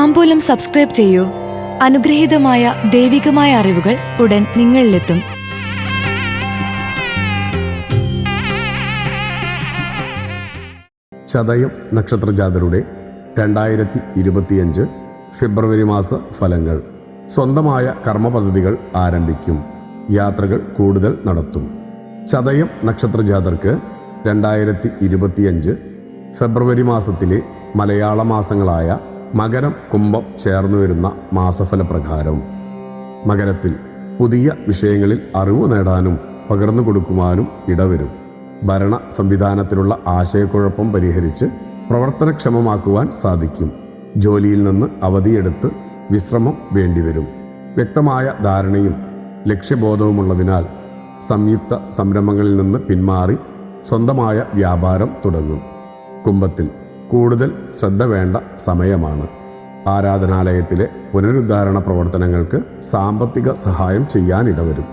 താമ്പൂലം subscribe ചെയ്യൂ. അനുഗ്രഹീതമായ ദൈവികമായ അറിവുകൾ ഉടൻ നിങ്ങളിലെത്തും. ചതയം നക്ഷത്രജാതരുടെ രണ്ടായിരത്തി ഇരുപത്തിയഞ്ച് ഫെബ്രുവരി മാസ ഫലങ്ങൾ. സ്വന്തമായ കർമ്മ പദ്ധതികൾ ആരംഭിക്കും. യാത്രകൾ കൂടുതൽ നടത്തും. ചതയം നക്ഷത്രജാതർക്ക് രണ്ടായിരത്തി ഇരുപത്തിയഞ്ച് ഫെബ്രുവരി മാസത്തിലെ മലയാള മാസങ്ങളായ മകരം കുംഭം ചേർന്നു വരുന്ന മാസഫല പ്രകാരം മകരത്തിൽ പുതിയ വിഷയങ്ങളിൽ അറിവ് നേടാനും പകർന്നു കൊടുക്കുവാനും ഇടവരും. ഭരണ സംവിധാനത്തിലുള്ള ആശയക്കുഴപ്പം പരിഹരിച്ച് പ്രവർത്തനക്ഷമമാക്കുവാൻ സാധിക്കും. ജോലിയിൽ നിന്ന് അവധിയെടുത്ത് വിശ്രമം വേണ്ടിവരും. വ്യക്തമായ ധാരണയും ലക്ഷ്യബോധവുമുള്ളതിനാൽ സംയുക്ത സംരംഭങ്ങളിൽ നിന്ന് പിന്മാറി സ്വന്തമായ വ്യാപാരം തുടങ്ങും. കുംഭത്തിൽ കൂടുതൽ ശ്രദ്ധ വേണ്ട സമയമാണ്. ആരാധനാലയത്തിലെ പുനരുദ്ധാരണ പ്രവർത്തനങ്ങൾക്ക് സാമ്പത്തിക സഹായം ചെയ്യാനിടവരും.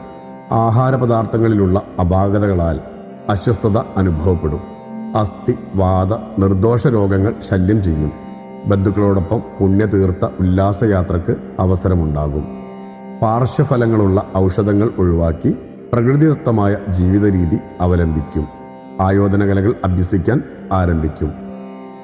ആഹാര പദാർത്ഥങ്ങളിലുള്ള അപാകതകളാൽ അസ്വസ്ഥത അനുഭവപ്പെടും. അസ്ഥി വാത നിർദോഷ രോഗങ്ങൾ ശല്യം ചെയ്യും. ബന്ധുക്കളോടൊപ്പം പുണ്യതീർത്ത ഉല്ലാസയാത്രക്ക് അവസരമുണ്ടാകും. പാർശ്വഫലങ്ങളുള്ള ഔഷധങ്ങൾ ഒഴിവാക്കി പ്രകൃതിദത്തമായ ജീവിത രീതി അവലംബിക്കും. ആയോധന കലകൾ അഭ്യസിക്കാൻ ആരംഭിക്കും.